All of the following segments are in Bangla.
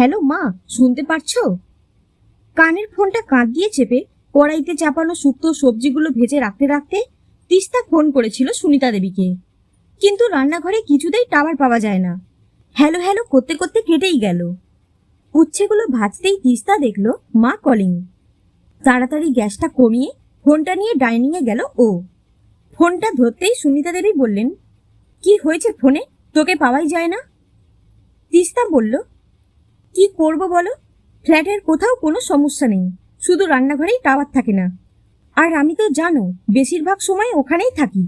হ্যালো, মা, শুনতে পারছ? কানের ফোনটা কাঁধ দিয়ে চেপে কড়াইতে চাপানো শুক্তো সবজিগুলো ভেজে রাখতে রাখতে তিস্তা ফোন করেছিল সুনিতা দেবীকে। কিন্তু রান্নাঘরে কিছুতেই টাওয়ার পাওয়া যায় না। হ্যালো হ্যালো করতে করতে কেটেই গেল। উচ্ছেগুলো ভাজতেই তিস্তা দেখল মা কলিং। তাড়াতাড়ি গ্যাসটা কমিয়ে ফোনটা নিয়ে ডাইনিংয়ে গেল ও। ফোনটা ধরতেই সুনিতা দেবী বললেন, কি হয়েছে ফোনে? তোকে পাওয়াই যায় না? তিস্তা বলল কি করব বলো? ফ্ল্যাটের কোথাও কোনো সমস্যা নেই। শুধু রান্নাঘরেই টাওয়ার থাকে না। আর আমি তো জানো, বেশিরভাগ সময় ওখানেই থাকি।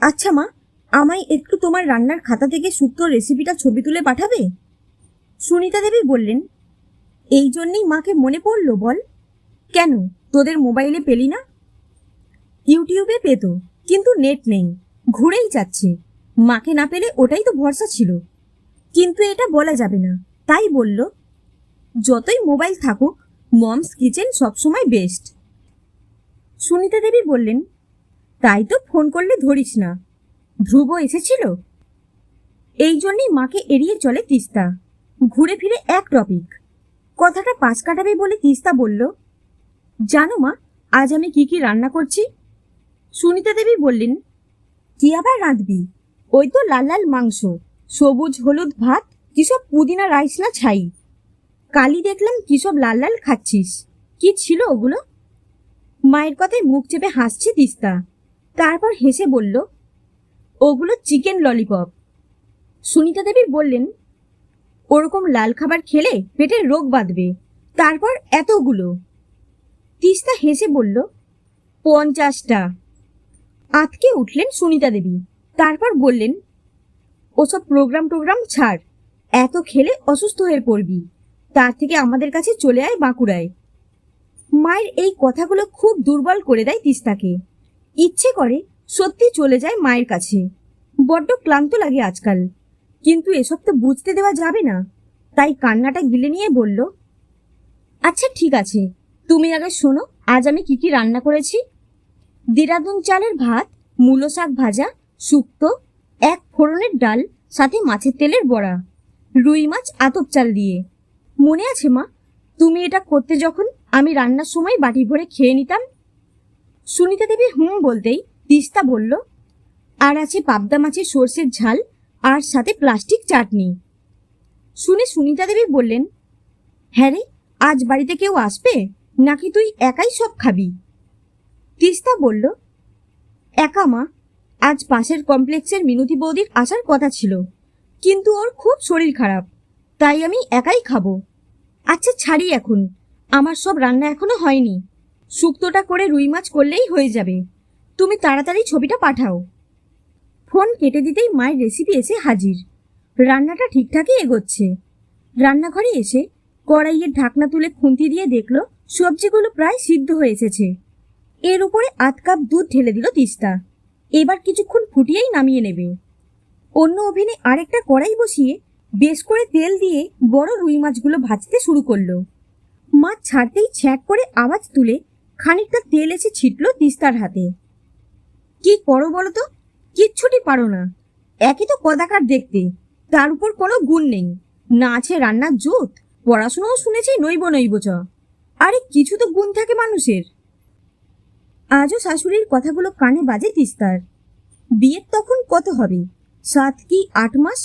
আচ্ছা মা, আমায় একটু তোমার রান্নার খাতা থেকে শুক্তো রেসিপিটা ছবি তুলে পাঠাবে? সুনিতা দেবী বললেন, এই জন্যেই মাকে মনে পড়ল বল। কেন? তোদের মোবাইলে পেলি না? ইউটিউবে পেতো, কিন্তু নেট নেই, ঘুরেই যাচ্ছে। মাকে না পেলে ওটাই তো ভরসা ছিল। কিন্তু এটা বলা যাবে না। তাই বলল, যতই মোবাইল থাকুক, মমস কিচেন সবসময় বেস্ট সুনিতা দেবী বললেন, তাই তো ফোন করলে ধরিস না। ধ্রুব এসেছিল? এই জন্যই মাকে এড়িয়ে চলে তিস্তা। ঘুরে ফিরে এক টপিক কথাটা পাশ কাটাবে বলে তিস্তা বলল, জানো মা, আজ আমি কি কি রান্না করছি? সুনিতা দেবী বললেন, কি আবার রাঁধবি? ওই তো লাল লাল মাংস, সবুজ হলুদ ভাত কিসব পুদিনা রাইস না ছাই? কালি দেখলাম কিসব লাল লাল খাচ্ছিস। কি ছিল ওগুলো? মায়ের কথায় মুখ চেপে হাসছে তিস্তা। তারপর হেসে বলল, ওগুলো চিকেন ললিপপ। সুনিতা দেবী বললেন, ওরকম লাল খাবার খেলে পেটের রোগ বাঁধবে। তারপর এতগুলো। তিস্তা হেসে বলল, পঞ্চাশটা। আতকে উঠলেন সুনিতা দেবী। তারপর বললেন, ওসব প্রোগ্রাম টোগ্রাম ছাড়। এত খেলে অসুস্থ হয়ে পড়বি। তার থেকে আমাদের কাছে চলে আয় বাঁকুড়ায়। মায়ের এই কথাগুলো খুব দুর্বল করে দেয় তিস্তাকে। ইচ্ছে করে সত্যি চলে যায় মায়ের কাছে। বড্ড ক্লান্ত লাগে আজকাল। কিন্তু এসব তো বুঝতে দেওয়া যাবে না। তাই কান্নাটা গিলে নিয়ে বলল আচ্ছা ঠিক আছে। তুমি আগে শোনো, আজ আমি কি কি রান্না করেছি? দেরাদুন চালের ভাত, মূলো শাক ভাজা, শুক্তো, এক ফোড়নের ডাল, সাথে মাছের তেলের বড়া। রুই মাছ আতপ চাল দিয়ে। মনে আছে মা? তুমি এটা করতে যখন আমি রান্নার সময় বাটি ভরে খেয়ে নিতাম? সুনিতা দেবী হুম বলতেই তিস্তা বলল, আর আছে পাবদা মাছের সর্ষের ঝাল, আর সাথে প্লাস্টিক চাটনি। শুনে সুনিতা দেবী বললেন হ্যাঁ রে, আজ বাড়িতে কেউ আসবে? নাকি তুই একাই সব খাবি? তিস্তা বলল, একা মা, আজ পাশের কমপ্লেক্সের মিনতি বৌদির আসার কথা ছিল। কিন্তু ওর খুব শরীর খারাপ। তাই আমি একাই খাব। আচ্ছা ছাড়ি এখন। আমার সব রান্না এখনও হয়নি। শুক্তোটা করে রুই মাছ করলেই হয়ে যাবে। তুমি তাড়াতাড়ি ছবিটা পাঠাও। ফোন কেটে দিতেই মায়ের রেসিপি এসে হাজির। রান্নাটা ঠিকঠাকই এগোচ্ছে। রান্নাঘরে এসে কড়াইয়ের ঢাকনা তুলে খুন্তি দিয়ে দেখল সবজিগুলো প্রায় সিদ্ধ হয়ে এসেছে। এর উপরে আধ কাপ দুধ ঢেলে দিল তিস্তা। এবার কিছুক্ষণ ফুটিয়েই নামিয়ে নেবে। অন্য ওভেনে আরেকটা কড়াই বসিয়ে বেশ করে তেল দিয়ে বড় রুই মাছগুলো ভাজতে শুরু করল। মাছ ছাড়তেই ছ্যাঁক করে আওয়াজ তুলে খানিকটা তেল এসে ছিটলো তিস্তার হাতে। কি করো বলো তো? কিচ্ছুটি পারো না। একই তো কদাকার দেখতে। তার উপর কোনো গুণ নেই। না আছে রান্নার জোত। পড়াশোনাও শুনেছি নইব নইব চ। আরে কিছু তো গুণ থাকে মানুষের। আজও শাশুড়ির কথাগুলো কানে বাজে তিস্তার। বিয়ের তখন কত হবে? সাত কি আট মাস?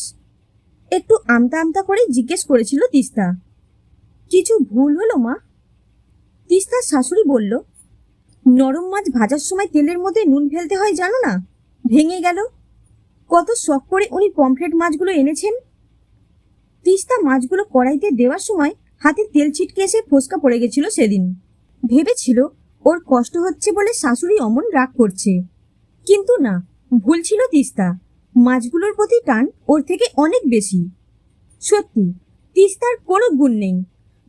একটু আমতা আমতা করে জিজ্ঞেস করেছিল তিস্তা। কিছু ভুল হলো মা? তিস্তার শাশুড়ি বলল, নরম মাছ ভাজার সময় তেলের মধ্যে নুন ফেলতে হয় জানো না? ভেঙে গেল। কত শখ করে উনি পমফ্রেট মাছগুলো এনেছেন। তিস্তা মাছগুলো কড়াইতে দেওয়ার সময় হাতে তেল ছিটকে এসে ফোসকা পড়ে গেছিল সেদিন। ভেবেছিল, ওর কষ্ট হচ্ছে বলে শাশুড়ি অমন রাগ করছে। কিন্তু না, ভুল ছিল তিস্তা। মাছগুলোর প্রতি টান ওর থেকে অনেক বেশি। সত্যি, তিস্তার কোনো গুণ নেই।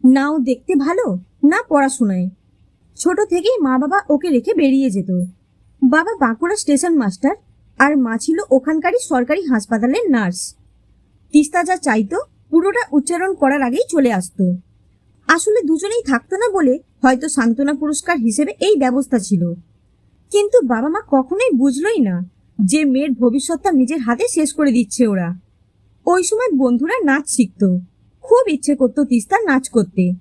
না ও দেখতে ভালো, না পড়াশোনায়। ছোট থেকেই মা বাবা ওকে রেখে বেরিয়ে যেত। বাবা বাঁকুড়া স্টেশন মাস্টার আর মা ছিল ওখানকারই সরকারি হাসপাতালের নার্স। তিস্তা যা চাইতো পুরোটা উচ্চারণ করার আগেই চলে আসতো। আসলে দুজনেই থাকতো না বলে হয়তো সান্ত্বনা পুরস্কার হিসেবে এই ব্যবস্থা ছিল। কিন্তু বাবা মা কখনোই বুঝলোই না যে মেয়ের ভবিষ্যৎটা নিজের হাতে শেষ করে দিচ্ছে ওরা। ওই সময় বন্ধুরা নাচ শিখতো। খুব ইচ্ছে করতো তিস্তার নাচ করতে।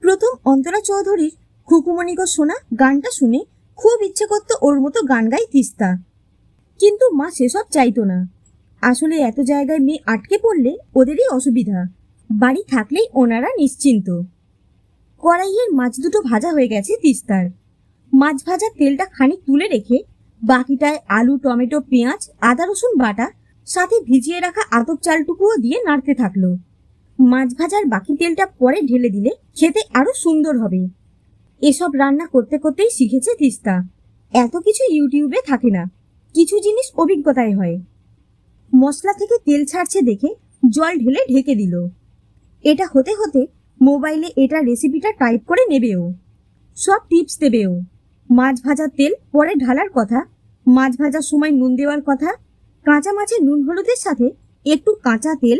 প্রথম অন্তরা চৌধুরীর খুকুমণিগ শোনা গানটা শুনে খুব ইচ্ছে করতো ওর মতো গান গাই তিস্তা। কিন্তু মা সেসব চাইতো না। আসলে এত জায়গায় মেয়ে আটকে পড়লে ওদেরই অসুবিধা। বাড়ি থাকলেই ওনারা নিশ্চিন্ত। কড়াইয়ের মাছ দুটো ভাজা হয়ে গেছে তিস্তার। মাছ ভাজা তেলটা খানিক তুলে রেখে বাকিটায় আলু, টমেটো, পেঁয়াজ, আদা, রসুন বাটা, সাথে ভিজিয়ে রাখা আতপ চালটুকুও দিয়ে নাড়তে থাকল। মাছ ভাজার বাকি তেলটা পরে ঢেলে দিলে খেতে আরও সুন্দর হবে। এসব রান্না করতে করতেই শিখেছে তিস্তা। এত কিছু ইউটিউবে থাকে না, কিছু জিনিস অভিজ্ঞতায় হয়। মশলা থেকে তেল ছাড়ছে দেখে জল ঢেলে ঢেকে দিল। এটা হতে হতে মোবাইলে এটা রেসিপিটা টাইপ করে নেবেও। সব টিপস দেবেও। মাছ ভাজার তেল পরে ঢালার কথা, মাছ ভাজার সময় নুন দেওয়ার কথা, কাঁচা মাছের নুন হলুদের সাথে একটু কাঁচা তেল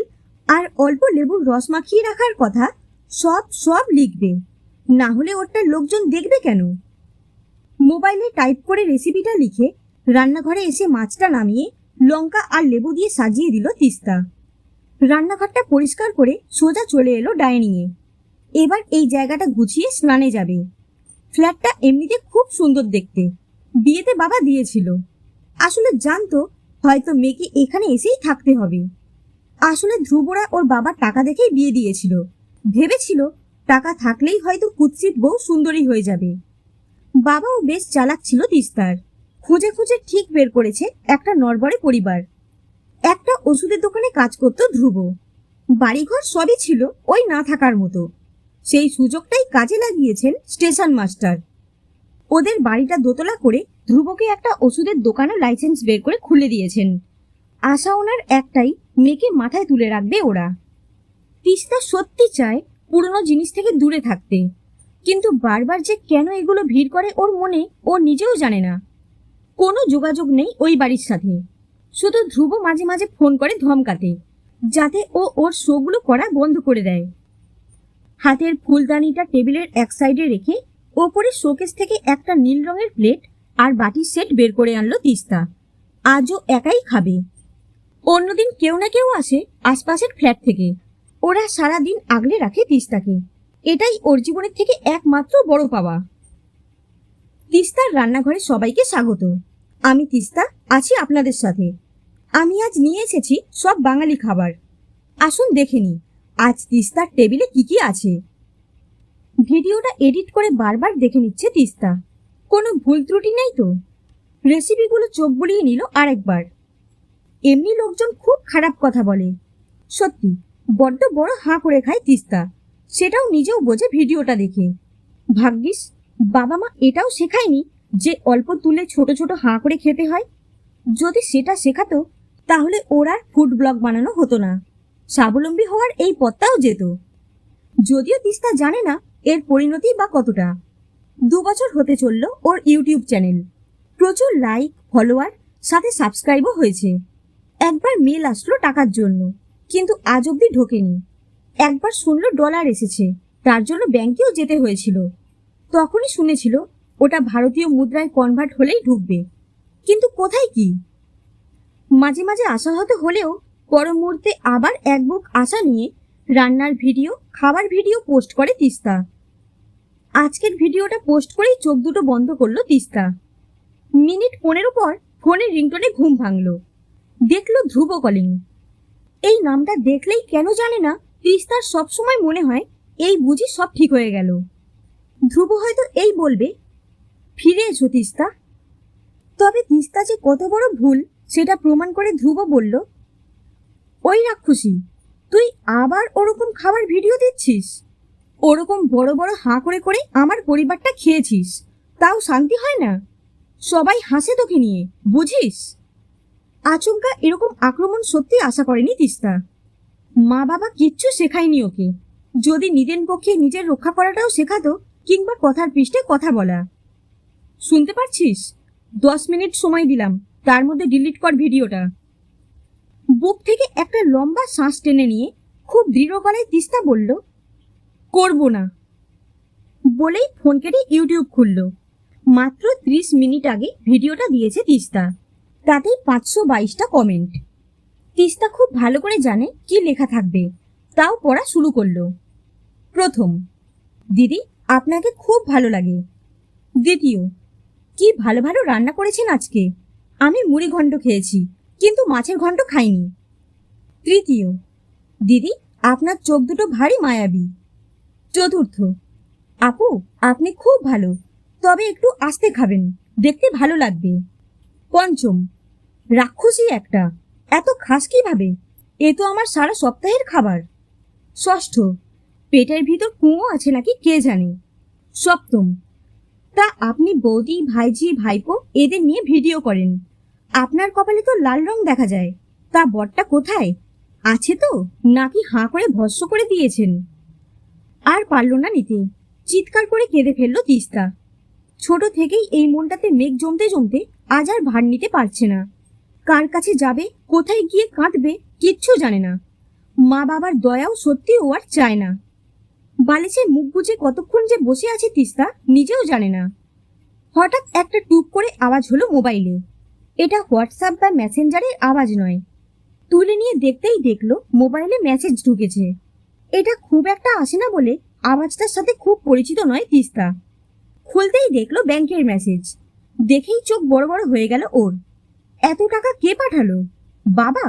আর অল্প লেবুর রস মাখিয়ে রাখার কথা সব সব লিখবে। না হলে ওরটা লোকজন দেখবে কেন? মোবাইলে টাইপ করে রেসিপিটা লিখে রান্নাঘরে এসে মাছটা নামিয়ে লঙ্কা আর লেবু দিয়ে সাজিয়ে দিল তিস্তা। রান্নাঘরটা পরিষ্কার করে সোজা চলে এলো ডাইনিংয়ে। এবার এই জায়গাটা গুছিয়ে স্নানে যাবে। ফ্ল্যাটটা এমনিতে খুব সুন্দর দেখতে। বিয়েতে বাবা দিয়েছিল। আসলে জানতো, হয়তো মেয়েকে এখানে এসেই থাকতে হবে। আসলে ধ্রুবরা ওর বাবার টাকা দেখেই বিয়ে দিয়েছিল। ভেবেছিল, টাকা থাকলেই হয়তো কুৎসিত বউ সুন্দরী হয়ে যাবে। বাবাও বেশ চালাক ছিল তিস্তার। খুঁজে খুঁজে ঠিক বের করেছে একটা নরবরে পরিবার। একটা ওষুধের দোকানে কাজ করত ধ্রুব। বাড়িঘর সবই ছিল ওই না থাকার মতো। সেই সুযোগটাই কাজে লাগিয়েছেন স্টেশন মাস্টার। ওদের বাড়িটা দোতলা করে ধ্রুবকে একটা ওষুধের দোকানে লাইসেন্স বের করে খুলে দিয়েছেন। আশা ওনার একটাই, মেয়েকে মাথায় তুলে রাখবে ওরা। তিস্তা সত্যি চায় পুরনো জিনিস থেকে দূরে থাকতে। কিন্তু বারবার যে কেন এগুলো ভিড় করে ওর মনে, ও নিজেও জানে না। কোনো যোগাযোগ নেই ওই বাড়ির সাথে। শুধু ধ্রুব মাঝে মাঝে ফোন করে ধমকাতে, যাতে ও ওর শোগুলো করা বন্ধ করে দেয়। হাতের ফুলদানিটা টেবিলের এক সাইডে রেখে ওপরে শোকেস থেকে একটা নীল রঙের প্লেট আর বাটির সেট বের করে আনলো তিস্তা। আজও একাই খাবে। অন্যদিন কেউ না কেউ আসে আশপাশের ফ্ল্যাট থেকে। ওরা সারা দিন আগলে রাখে তিস্তাকে। এটাই ওর জীবনের থেকে একমাত্র বড় পাওয়া। তিস্তার রান্নাঘরে সবাইকে স্বাগত। আমি তিস্তা, আছি আপনাদের সাথে। আমি আজ নিয়ে এসেছি সব বাঙালি খাবার। আসুন দেখে নি আজ তিস্তার টেবিলে কি কি আছে? ভিডিওটা এডিট করে বারবার দেখে নিচ্ছে তিস্তা। কোনো ভুল ত্রুটি নেই তো? রেসিপিগুলো চোখ বুলিয়ে নিল আরেকবার। এমনি লোকজন খুব খারাপ কথা বলে। সত্যি, বড্ড বড় হাঁ করে খায় তিস্তা। সেটাও নিজেও বোঝে ভিডিওটা দেখে। ভাগ্যিস, বাবা মা এটাও শেখায়নি যে অল্প তুলে ছোট ছোট হাঁ করে খেতে হয়। যদি সেটা শেখাতো, তাহলে ওর আর ফুড ব্লগ বানানো হতো না। স্বাবলম্বী হওয়ার এই পথটাও যেত। যদিও তিস্তা জানে না এর পরিণতি বা কতটা। দু বছর হতে চলল ওর ইউটিউব চ্যানেল। প্রচুর লাইক, ফলোয়ার, সাথে সাবস্ক্রাইবও হয়েছে। একবার মেল আসলো টাকার জন্য, কিন্তু আজ অব্দি ঢোকেনি। একবার শুনলো ডলার এসেছে, তার জন্য ব্যাংকেও যেতে হয়েছিল। তখনই শুনেছিল, ওটা ভারতীয় মুদ্রায় কনভার্ট হলেই ঢুকবে। কিন্তু কোথায় কি? মাঝে মাঝে আশাহত হলেও পর মুহূর্তে আবার এক বুক আশা নিয়ে রান্নার ভিডিও, খাবার ভিডিও পোস্ট করে তিস্তা। আজকের ভিডিওটা পোস্ট করেই চোখ দুটো বন্ধ করল তিস্তা। মিনিট পনেরো পর ফোনের রিংটোনে ঘুম ভাঙলো। দেখল ধ্রুব কলিং। এই নামটা দেখলেই কেন জানে না, তিস্তার সবসময় মনে হয় এই বুঝি সব ঠিক হয়ে গেল। ধ্রুব হয়তো এই বলবে, ফিরে এসো তিস্তা। তবে তিস্তা যে কত বড় ভুল, সেটা প্রমাণ করে ধ্রুব বলল ওই রাক্ষসী, তুই আবার ওরকম খাবার ভিডিও দিচ্ছিস? ওরকম বড় বড় হাঁ করে করে আমার পরিবারটা খেয়েছিস, তাও শান্তি হয় না? সবাই হাসে তোকে নিয়ে, বুঝিস? আচমকা এরকম আক্রমণ সত্যি আশা করেনি তিস্তা। মা বাবা কিচ্ছু শেখায়নি ওকে। যদি নিজের পক্ষে নিজের রক্ষা করাটাও শেখাতো, কিংবা কথার পৃষ্ঠে কথা বলা। শুনতে পারছিস? দশ মিনিট সময় দিলাম, তার মধ্যে ডিলিট কর ভিডিওটা বুক থেকে একটা লম্বা শ্বাস টেনে নিয়ে খুব দৃঢ় গলায় তিস্তা বলল, করব না। বলেই ফোন কেটে ইউটিউব খুলল। মাত্র ত্রিশ মিনিট আগে ভিডিওটা দিয়েছে তিস্তা। তাতেই পাঁচশো বাইশটা কমেন্ট। তিস্তা খুব ভালো করে জানে কি লেখা থাকবে, তাও পড়া শুরু করল। প্রথম, দিদি, আপনাকে খুব ভালো লাগে। দ্বিতীয়, কি ভালো ভালো রান্না করেছেন আজকে? আমি মুড়ি ঘন্ট খেয়েছি। কিন্তু মাছের ঘন্ট খাইনি। তৃতীয়, দিদি, আপনার চোখ দুটো ভারী মায়াবী। চতুর্থ, আপু, আপনি খুব ভালো, তবে একটু আস্তে খাবেন, দেখতে ভালো লাগবে। পঞ্চম, রাক্ষসী একটা, এত খাস কীভাবে? এ তো আমার সারা সপ্তাহের খাবার। ষষ্ঠ, পেটের ভিতর কুঁয়ো আছে নাকি কে জানে? সপ্তম, তা আপনি বৌদি, ভাইঝি, ভাইপো এদের নিয়ে ভিডিও করেন। আপনার কপালে তো লাল রং দেখা যায়। তা বরটা কোথায়? আছে তো? নাকি হাঁ করে ভস্য করে দিয়েছেন? আর পারল না নিতে। চিৎকার করে কেঁদে ফেলল তিস্তা। ছোট থেকেই এই মনটাতে মেঘ জমতে জমতে আজ আর ভার নিতে পারছে না। কার কাছে যাবে, কোথায় গিয়ে কাঁদবে, কিচ্ছু জানে না। মা বাবার দয়াও সত্যি ও আর চায় না। বালিশে মুখ গুজে কতক্ষণ যে বসে আছে তিস্তা, নিজেও জানে না। হঠাৎ একটা টুক করে আওয়াজ হলো মোবাইলে। এটা হোয়াটসঅ্যাপ বা মেসেঞ্জারের আওয়াজ নয়। তুলে নিয়ে দেখতেই দেখল মোবাইলে মেসেজ ঢুকেছে। এটা খুব একটা আসে না বলে আওয়াজটার সাথে খুব পরিচিত নয় তিস্তা। খুলতেই দেখল ব্যাংকের মেসেজ দেখেই চোখ বড় বড় হয়ে গেল ওর। এত টাকা কে পাঠালো? বাবা!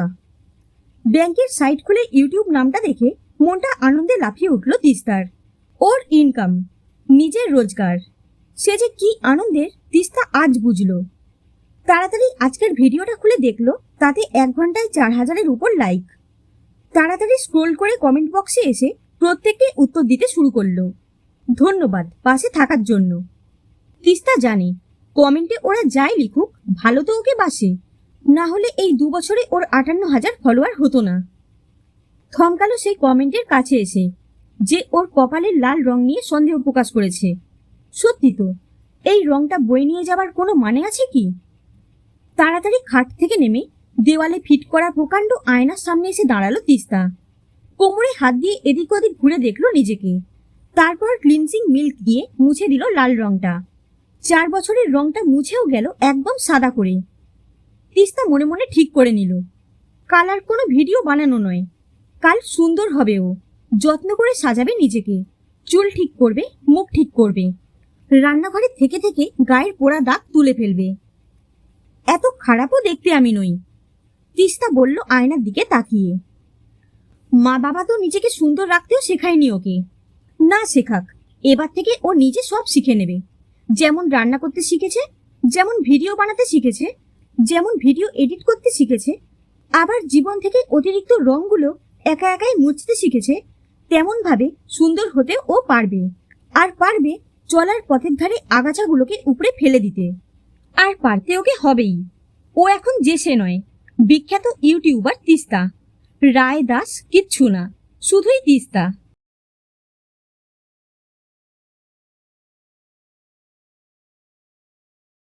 ব্যাংকের সাইট খুলে ইউটিউব নামটা দেখে মনটা আনন্দে লাফিয়ে উঠল তিস্তার। ওর ইনকাম নিজের রোজগার। সে যে কি আনন্দের, তিস্তা আজ বুঝলো। তাড়াতাড়ি আজকের ভিডিওটা খুলে দেখল, তাতে এক ঘন্টায় চার হাজারের উপর লাইক তাড়াতাড়ি স্ক্রোল করে কমেন্ট বক্সে এসে প্রত্যেককে উত্তর দিতে শুরু করল। ধন্যবাদ পাশে থাকার জন্য। তিস্তা জানে কমেন্টে ওরা যাই লিখুক, ভালো তো ওকে বাসে। না হলে এই দু বছরে ওর আটান্ন হাজার ফলোয়ার হতো না। থমকালো সেই কমেন্টের কাছে এসে, যে ওর কপালের লাল রং নিয়ে সন্দেহ প্রকাশ করেছে। সত্যি তো, এই রংটা বয়ে নিয়ে যাবার কোনো মানে আছে কি? তাড়াতাড়ি খাট থেকে নেমে দেওয়ালে ফিট করা প্রকাণ্ড আয়নার সামনে এসে দাঁড়াল তিস্তা। কোমরে হাত দিয়ে এদিক ওদিক ঘুরে দেখল নিজেকে। তারপর ক্লিনসিং মিল্ক দিয়ে মুছে দিল লাল রংটা। চার বছরের রংটা মুছেও গেল একদম সাদা করে। তিস্তা মনে মনে ঠিক করে নিল। কালার কোনো ভিডিও বানানো নয়। কাল সুন্দর হবে ও। যত্ন করে সাজাবে নিজেকে। চুল ঠিক করবে, মুখ ঠিক করবে। রান্নাঘরে থেকে থেকে গায়ের পোড়া দাগ তুলে ফেলবে। এত খারাপও দেখতে আমি নই। তিস্তা বলল আয়নার দিকে তাকিয়ে। মা বাবা তো নিজেকে সুন্দর রাখতেও শেখায়নি ওকে। না শেখাক, এবার থেকে ও নিজে সব শিখে নেবে। যেমন রান্না করতে শিখেছে, যেমন ভিডিও বানাতে শিখেছে, যেমন ভিডিও এডিট করতে শিখেছে, আবার জীবন থেকে অতিরিক্ত রঙগুলো একা একাই মুছতে শিখেছে, তেমনভাবে সুন্দর হতে ও পারবে। আর পারবে চলার পথের ধারে আগাছাগুলোকে উপরে ফেলে দিতে। আর পারতে ওকে হবেই। ও এখন যে সে নয়। বিখ্যাত ইউটিউবার তিস্তা। রায় দাস কিচ্ছু না, শুধুই তিস্তা।